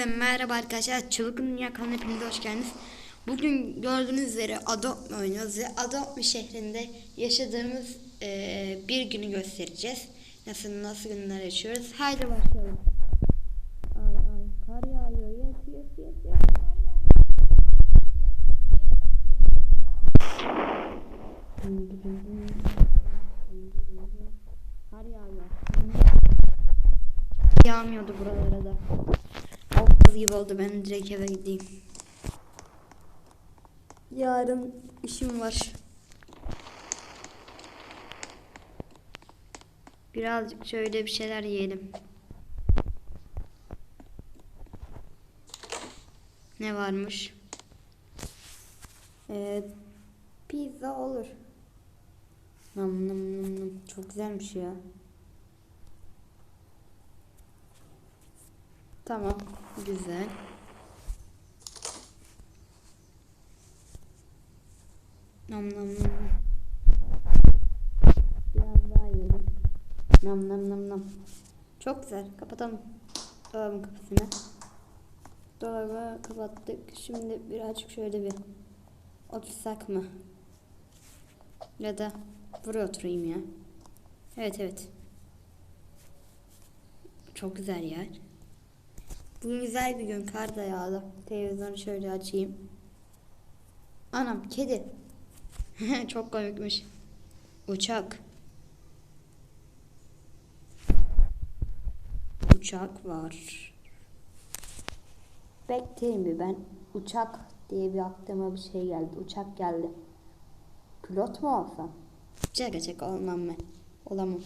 Hepinize merhaba arkadaşlar. Çılgın Dünya kanalına hepiniz hoş geldiniz. Bugün gördüğünüz üzere Adopt oynuyoruz ve Adopt şehrinde yaşadığımız eee, bir günü göstereceğiz. Nasıl nasıl günler yaşıyoruz. Haydi başlayalım. Ay ay kar yağıyor. Yes yes yes yes. Kar yağıyor. Kar yağıyor. Yağmıyordu buralara da. Olmaz gibi oldu ben direkt eve gideyim. Yarın işim var. Birazcık şöyle bir şeyler yiyelim. Ne varmış? Ee, pizza olur. Nam nam nam nam. Çok güzelmiş ya. Tamam. Güzel. Nam nam nam. Biraz daha yiyelim. Nam nam nam nam. Çok güzel. Kapatalım dolabın kapısını. Dolabı kapattık. Şimdi birazcık şöyle bir otursak mı? Ya da buraya oturayım ya. Evet evet. Çok güzel yer. Bugün güzel bir gün. Kar da yağdı. Televizyonu şöyle açayım. Anam kedi. Çok komikmiş. Uçak. Uçak var. Bekleyin bir ben. Uçak diye bir aklıma bir şey geldi. Uçak geldi. Pilot mu olsam? Şaka şaka olmam ben. Olamam.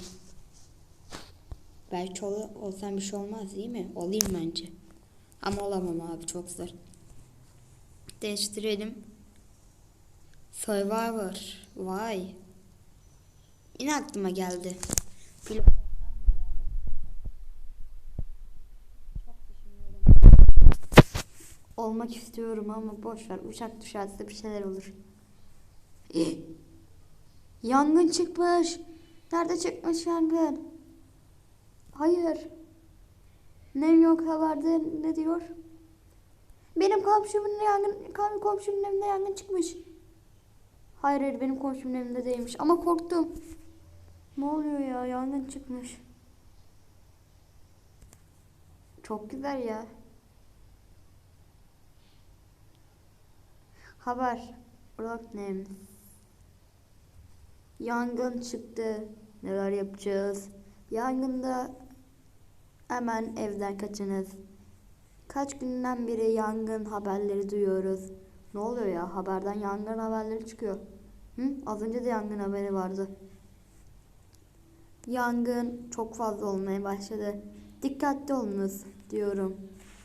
Belki ol, olsam bir şey olmaz değil mi? Olayım bence. Ama olamam abi çok zor. Değiştirelim. Survivor. Vay. Yine aklıma geldi. Pilot. Olmak istiyorum ama boş. Uçak düşerse bir şeyler olur. Yangın çıkmış. Nerede çıkmış yangın? Hayır. Ne yok haberde ne diyor? Benim komşumun yangın, kom- komşumun evinde yangın çıkmış. Hayır hayır benim komşumun evinde değilmiş ama korktum. Ne oluyor ya yangın çıkmış. Çok güzel ya. Haber. Rock names. Yangın çıktı. Neler yapacağız? Yangında hemen evden kaçınız. Kaç günden beri yangın haberleri duyuyoruz. Ne oluyor ya? Haberden yangın haberleri çıkıyor. Hı? Az önce de yangın haberi vardı. Yangın çok fazla olmaya başladı. Dikkatli olunuz diyorum.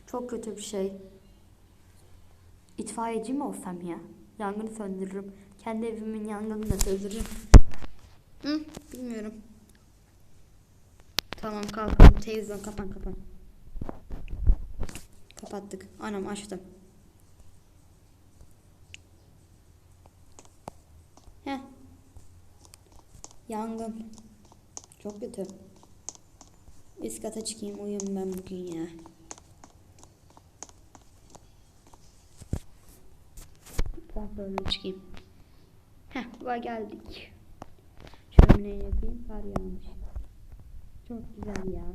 Çok kötü bir şey. İtfaiyeci mi olsam ya? Yangını söndürürüm. Kendi evimin yangınını da söndürürüm. Hı? Bilmiyorum. Tamam kalkalım. Televizyon kapan kapan. Kapattık. Anam açtım. Heh. Yangın. Çok kötü. Üst kata çıkayım uyuyayım ben bugün ya. Kontrolü çıkayım. Heh, geldik. Şömineyi yapayım. Kar yağmış. Çok güzel ya.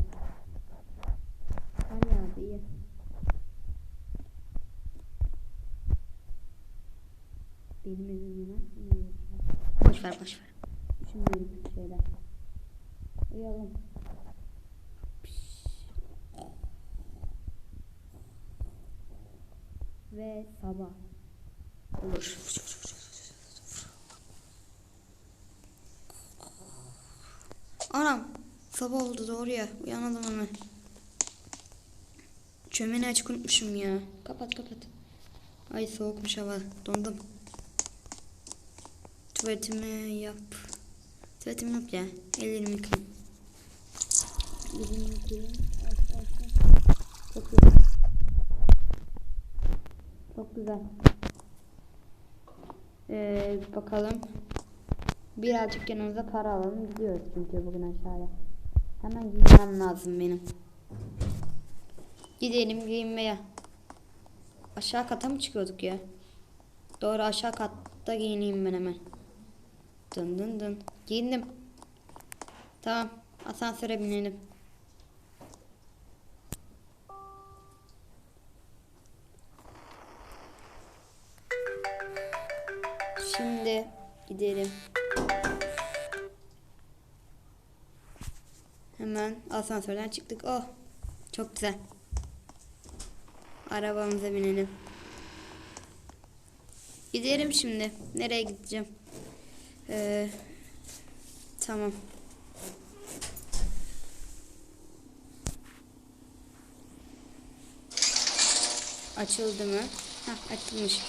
Kar yağdı iyi. Benim evime ne? Boş ver boş ver. Şeyler. Uyuyalım. Piş. Ve sabah. Olur. Anam sabah oldu doğru ya. Uyanalım hemen. Çömeni açık unutmuşum ya. Kapat kapat. Ay soğukmuş hava. Dondum. Tuvaletimi yap. Tuvaletimi yap ya. Ellerimi yıkayayım. Ellerimi yıkayayım. Çok güzel. Çok güzel. Ee, bakalım. Birazcık yanımıza para alalım. Gidiyoruz çünkü bugün aşağıya. Hemen giyinmem lazım benim. Gidelim giyinmeye. Aşağı kata mı çıkıyorduk ya? Doğru aşağı katta giyineyim ben hemen. Dın dın dın. Giyindim. Tamam. Asansöre binelim. Şimdi gidelim. Hemen asansörden çıktık. Oh. Çok güzel. Arabamıza binelim. Gidelim şimdi. Nereye gideceğim? Ee, tamam. Açıldı mı? Hah açılmış.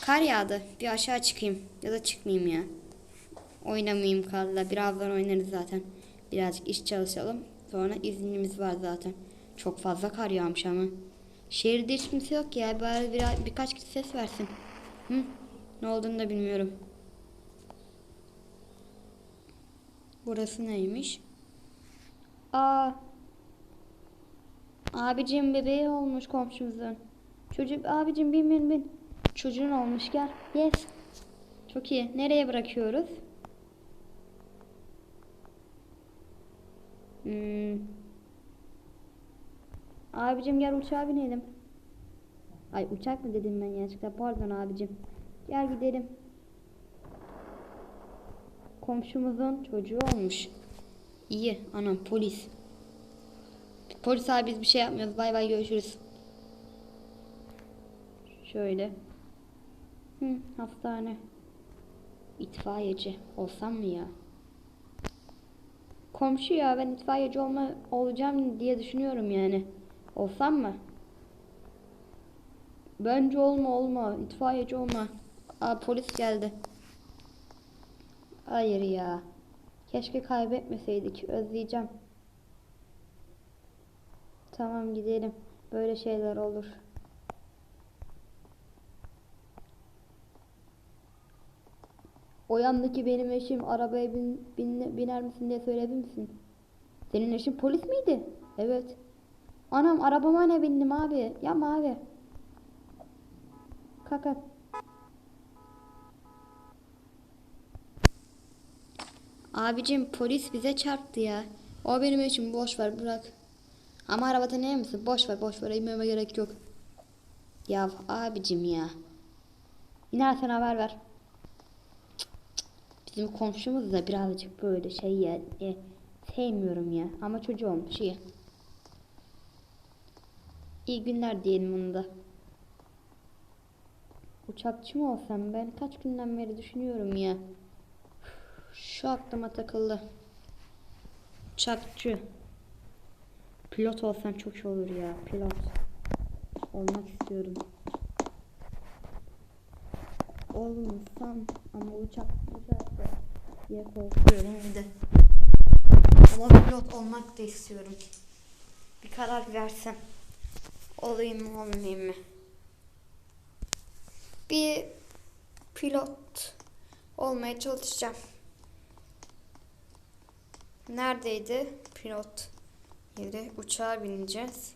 Kar yağdı. Bir aşağı çıkayım. Ya da çıkmayayım ya. Oynamayayım karla. Birazdan oynarız zaten. Birazcık iş çalışalım. Sonra iznimiz var zaten. Çok fazla kar yağmış ama. Şehirde hiç kimse yok ya. Bari biraz, birkaç kişi ses versin. Hı? Ne olduğunu da bilmiyorum. Burası neymiş? Aa. Abicim bebeği olmuş komşumuzun. Çocuk abicim bin bin bin. Çocuğun olmuş gel. Yes. Çok iyi. Nereye bırakıyoruz? Hmm. Abicim gel uçağa binelim. Ay uçak mı dedim ben yanlışlıkla pardon abicim. Gel gidelim. Komşumuzun çocuğu olmuş. İyi anam polis. Polis abi biz bir şey yapmıyoruz. Bay bay görüşürüz. Şöyle. Hı, hastane. İtfaiyeci olsam mı ya? Komşu ya ben itfaiyeci olma olacağım diye düşünüyorum yani. Olsam mı? Bence olma olma. İtfaiyeci olma. Aa polis geldi. Hayır ya. Keşke kaybetmeseydik. Özleyeceğim. Tamam gidelim. Böyle şeyler olur. O yandaki benim eşim arabaya bin, bin- biner misin diye söyleyebilir misin? Senin eşin polis miydi? Evet. Anam arabama ne bindim abi? Yapma abi. Kalk. Abicim polis bize çarptı ya. O benim eşim boş ver bırak. Ama arabada ne misin? Boş ver boş ver inmeme gerek yok. Ya abicim ya. İnersen haber ver. Bizim komşumuz da birazcık böyle şey ya. E, sevmiyorum ya. Ama çocuğu olmuş iyi. İyi günler diyelim onu da. Uçakçı mı olsam ben kaç günden beri düşünüyorum ya. Şu aklıma takıldı. Uçakçı. Pilot olsam çok iyi olur ya. Pilot. Olmak istiyorum. Olmasam ama uçak güzelse diye korkuyorum bir de. Ama pilot olmak da istiyorum. Bir karar versem. Olayım mı olmayayım mı? Bir pilot olmaya çalışacağım. Neredeydi pilot yeri? Uçağa bineceğiz.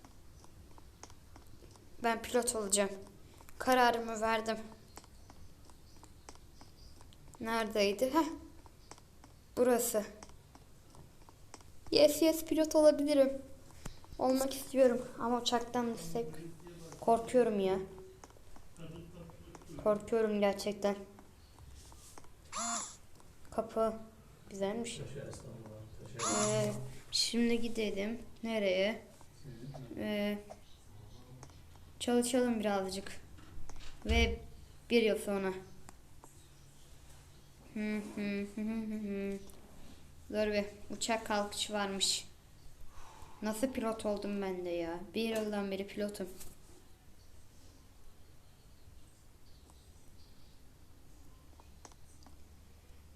Ben pilot olacağım. Kararımı verdim. Neredeydi? Heh. Burası. Yes yes pilot olabilirim. Olmak istiyorum ama uçaktan düşsek korkuyorum ya. Korkuyorum gerçekten. Kapı güzelmiş. Ee, şimdi gidelim. Nereye? Ee, çalışalım birazcık. Ve bir yıl sonra. Hı hı hı hı hı. Dur bir uçak kalkışı varmış. Nasıl pilot oldum ben de ya? Bir yıldan beri pilotum.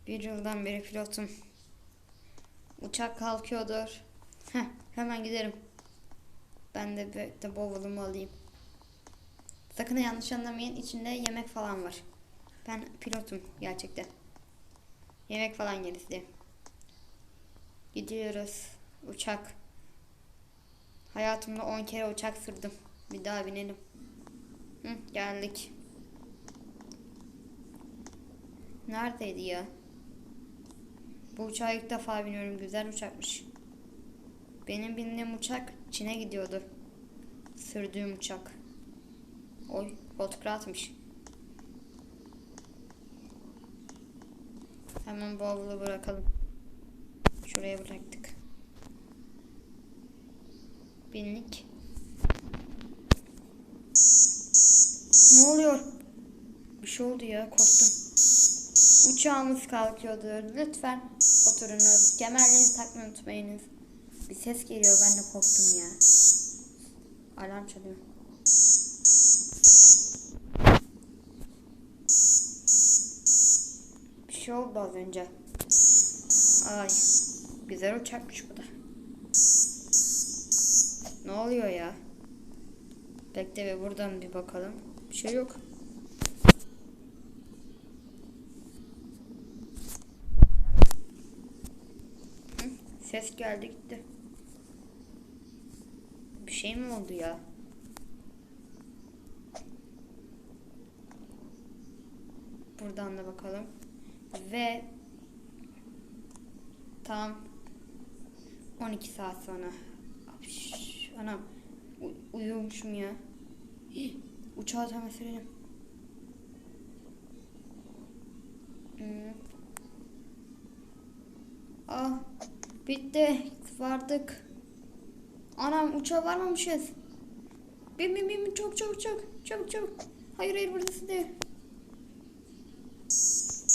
Bir yıldan beri pilotum. Uçak kalkıyordur. Heh, hemen giderim. Ben de bir de bavulumu alayım. Sakın yanlış anlamayın. İçinde yemek falan var. Ben pilotum gerçekten. Yemek falan gerisi. Gidiyoruz. Uçak. Hayatımda 10 kere uçak sürdüm. Bir daha binelim. Hı, geldik. Neredeydi ya? Bu uçağa ilk defa biniyorum. Güzel uçakmış. Benim bindiğim uçak Çin'e gidiyordu. Sürdüğüm uçak. Oy, koltuk rahatmış. Hemen bavulu bırakalım. Şuraya bıraktık. Binlik. Ne oluyor? Bir şey oldu ya korktum. Uçağımız kalkıyordu. Lütfen oturunuz. Kemerlerinizi takmayı unutmayınız. Bir ses geliyor ben de korktum ya. Alarm çalıyor. Bir şey oldu az önce. Ay. Güzel uçakmış bu da. Ne oluyor ya? Bekle ve buradan bir bakalım. Bir şey yok. Ses geldi gitti. Bir şey mi oldu ya? Buradan da bakalım. Ve tam 12 saat sonra. Anam uyuyormuşum ya. Hih, Uçağı tamam sürelim. Hmm. Ah bitti vardık. Anam uçağa varmamışız. Bin bin bin çabuk çabuk çabuk çabuk çabuk. Hayır hayır burası değil.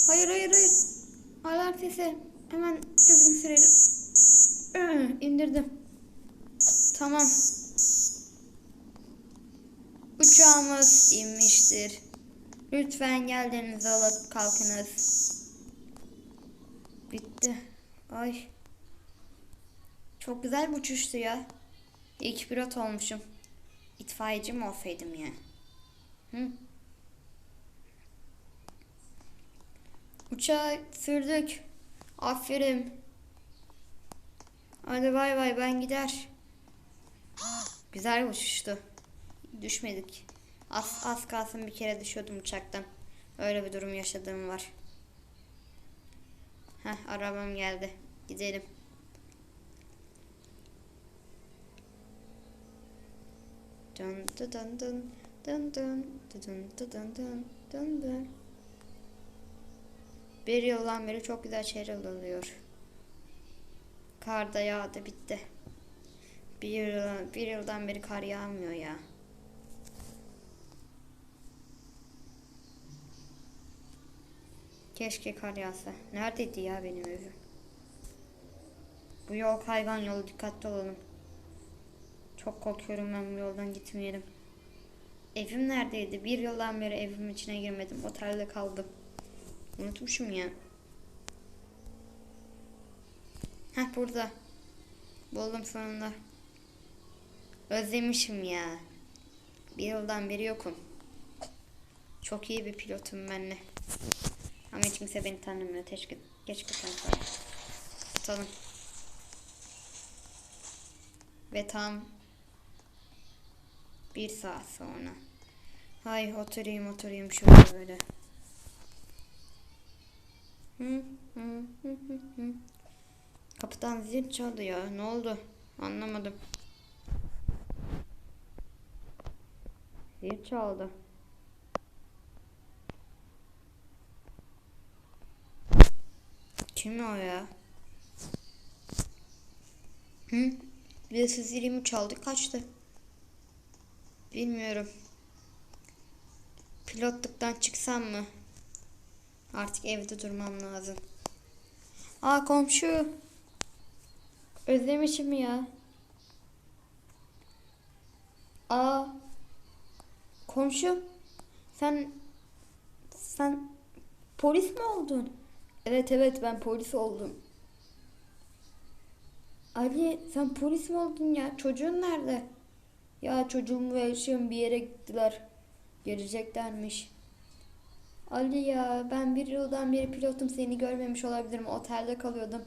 Hayır hayır hayır. Alarm sesi. Hemen gözümü sürelim. İndirdim. Tamam. Uçağımız inmiştir. Lütfen geldiğinizi alıp kalkınız. Bitti. Ay. Çok güzel bir uçuştu ya. İlk pilot olmuşum. İtfaiyeci mi olsaydım ya? Hı? Uçağı sürdük. Aferin. Hadi bay bay ben gider. Güzel uçuştu. Düşmedik. Az, az kalsın bir kere düşüyordum uçaktan. Öyle bir durum yaşadığım var. Heh arabam geldi. Gidelim. Dun dun dun dun dun dun dun dun dun dun dun. Bir yıldan beri çok güzel şeyler oluyor. Kar da yağdı bitti. Bir, yıl, bir yıldan beri kar yağmıyor ya. Keşke kar yağsa. Neredeydi ya benim evim? Bu yol kaygan yolu dikkatli olalım. Çok korkuyorum ben bu yoldan gitmeyelim. Evim neredeydi? Bir yıldan beri evimin içine girmedim. Otelde kaldım. Unutmuşum ya. Heh burada. Buldum sonunda. Özlemişim ya. Bir yıldan beri yokum. Çok iyi bir pilotum ben de. Ama hiç kimse beni tanımıyor. Keşke, keşke tanısaydı. Tutalım. Ve tam bir saat sonra. Hay oturayım oturayım şöyle böyle. Kapıdan zil çaldı ya. Ne oldu? Anlamadım. Zil çaldı. Kim o ya? Hı? Birisi zilimi çaldı kaçtı. Bilmiyorum. Pilotluktan çıksam mı? Artık evde durmam lazım. Aa komşu. Özlemişim ya. Aa. Komşu. Sen sen polis mi oldun? Evet evet ben polis oldum. Ali sen polis mi oldun ya? Çocuğun nerede? Ya çocuğumu ve eşim bir yere gittiler. Geleceklermiş. Ali ya ben bir yıldan beri pilotum seni görmemiş olabilirim. Otelde kalıyordum.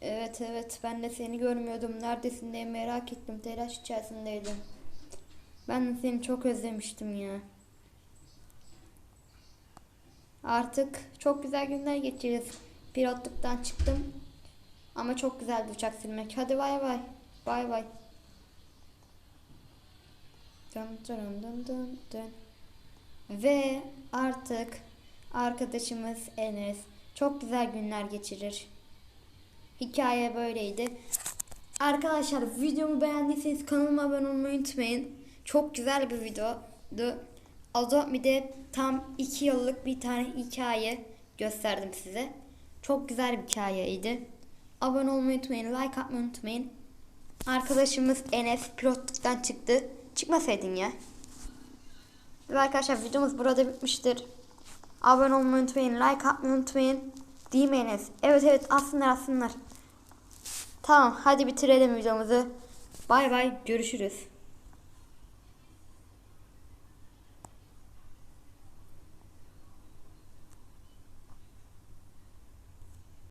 Evet evet ben de seni görmüyordum. Neredesin diye merak ettim. Telaş içerisindeydim. Ben de seni çok özlemiştim ya. Artık çok güzel günler geçiririz. Pilotluktan çıktım. Ama çok güzeldi uçak sürmek. Hadi bay bay. Bay bay. Dın dın dın dın dın. Ve artık arkadaşımız Enes çok güzel günler geçirir. Hikaye böyleydi. Arkadaşlar videomu beğendiyseniz kanalıma abone olmayı unutmayın. Çok güzel bir videodu. Adobe'de tam 2 yıllık bir tane hikaye gösterdim size. Çok güzel bir hikayeydi. Abone olmayı unutmayın, like atmayı unutmayın. Arkadaşımız Enes pilotluktan çıktı. Çıkmasaydın ya. Ve arkadaşlar videomuz burada bitmiştir. Abone olmayı unutmayın, like atmayı unutmayın. Enes? Evet evet aslında aslında. Tamam hadi bitirelim videomuzu. Bay bay görüşürüz.